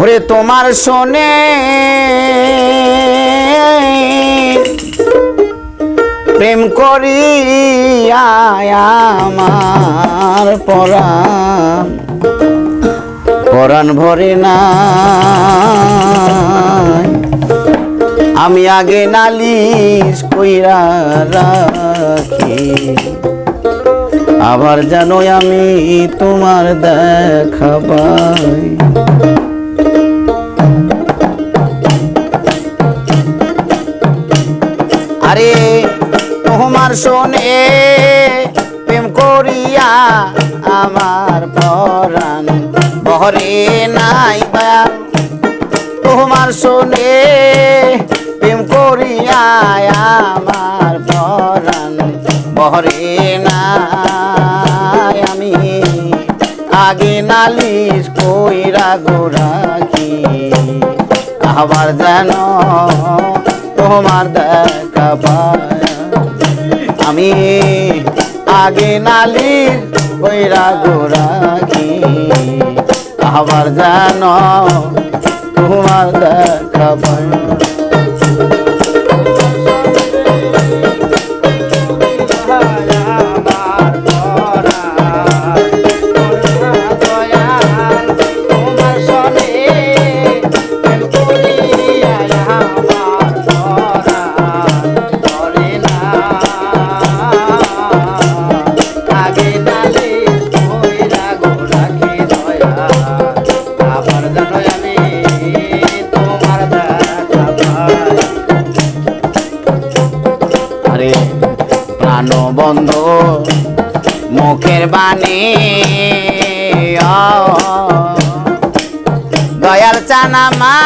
ওরে তোমার শোনে। প্রেম করি আমার পরাণ পরাণ ভরে না আমি আগে নালিশ কইরা রাখি। আবার জানো আমি তোমার দেখা পাই। বহরে নাই বায়ান তোমার শোনে প্রেম করিয়া আমার পরাণ। বহরে নাই আমি। আগে নালিশ কইরা গোরাখি আবার যেন তোমার দেখা পায়। আমি আগে নালিশ কইরা গোরাখি আবার জানো তোমার দেখা পায় দয়াল চানামা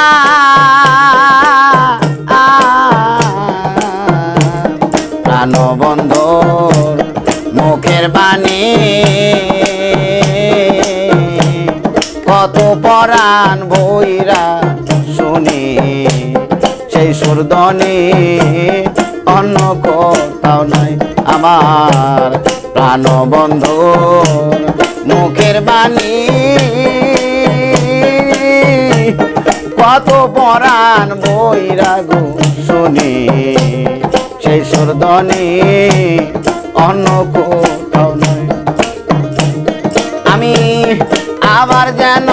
প্রাণ বন্ধ মুখের বাণী। কত পরাণ বইরা শুনি সেই সুরদনে অন্য কোথাও নাই আমার প্রাণ বন্ধ মুখের বাণী। কত পরাণ রাগু শুনি সেই সুরদনে অন্য কোথাও নয়। আমি আবার যেন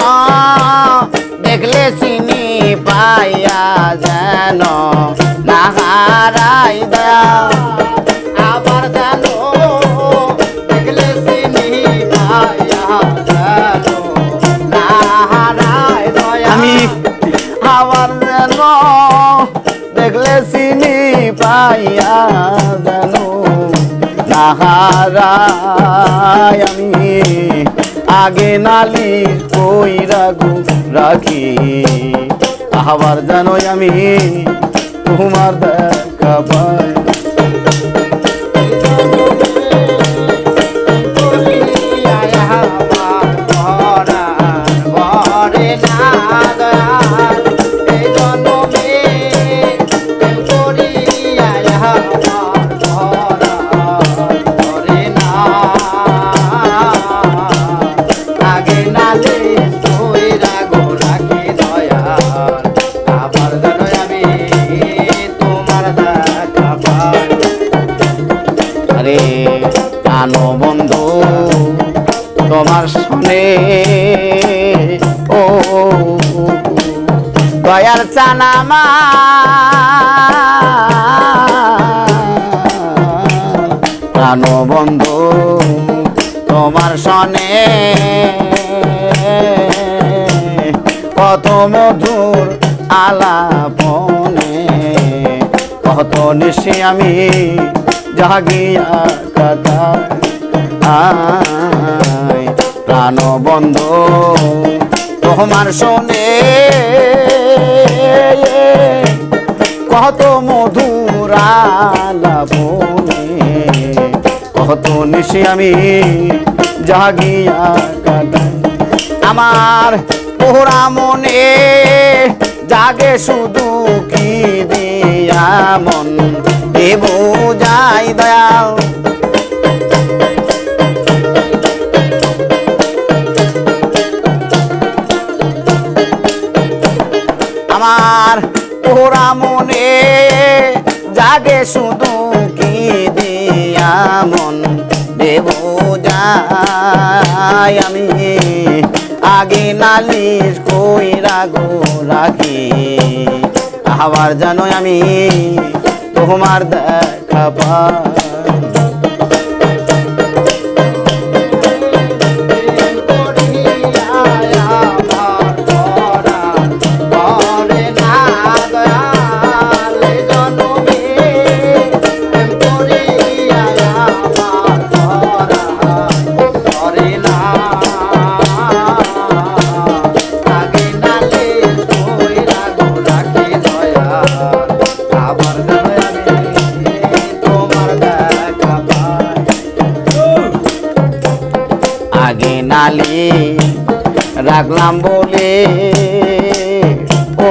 নাহারাই আমি আগে নালি কই রাগু রাখি। আবার জানো আমি তোমার দেখা ও, দয়ার চানামা প্রাণ বন্ধু, তোমার শনে কত মধুর আলাপনে, কত নিশি আমি জাগিয়া কথা আয় প্রাণ বন্ধ। তোমার শোনে, কত মধুর আলাপনে কত নিশি আমি জাগিয়া কাটাই আমার পোহরা মনে জাগে শুধু কি দিয়া মন। দেব যাই দয়াল আমার ওরা মনে জাগে শুধু কি দিয়া মন দেব যাই আমি। আগে নালিশ কইরা গো রাখি, আবার জানো আমি তোমার দেখা পাই। নালি রাখলাম বলে, ও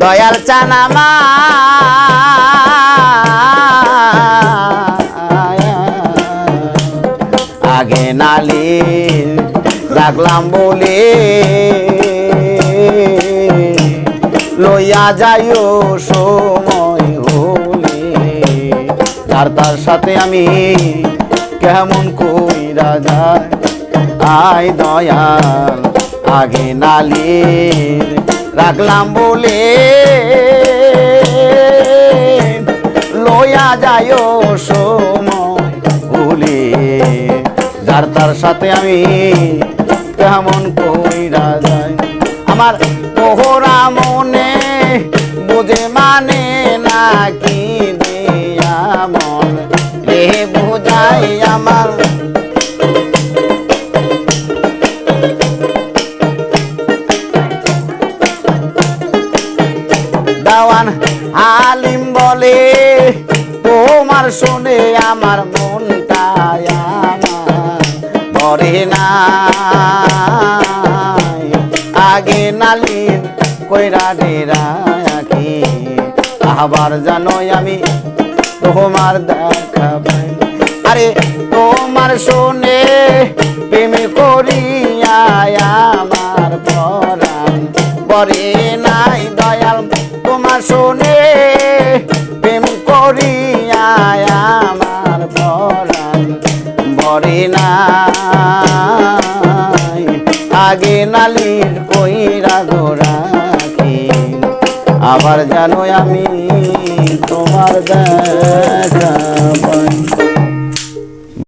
দয়াল চানামা আগে নালি রাখলাম বলে, লইয়া যাইও সময় হলে। আর তার সাথে আমি কেমন কইরা যায় আয় দয়াল, আগে নালি রাখলাম বলে। লইয়া যাইও সময় ভুলে, যার তার সাথে আমি কেমন কইরা যাই। আমার পোহরা মনে বুঝে মানে শুনে আমার মনটা আমার। ধরে না আগে নালিন কইরা ডেরা কি আবার জানো আমি তোমার দেখা পাই আরে তোমার শুনে প্রেম করিয়া আমার পরাণ। বরে বরে না আগে নালির কইরা গোড়াকে আবার জানো আমি তোমার দেখা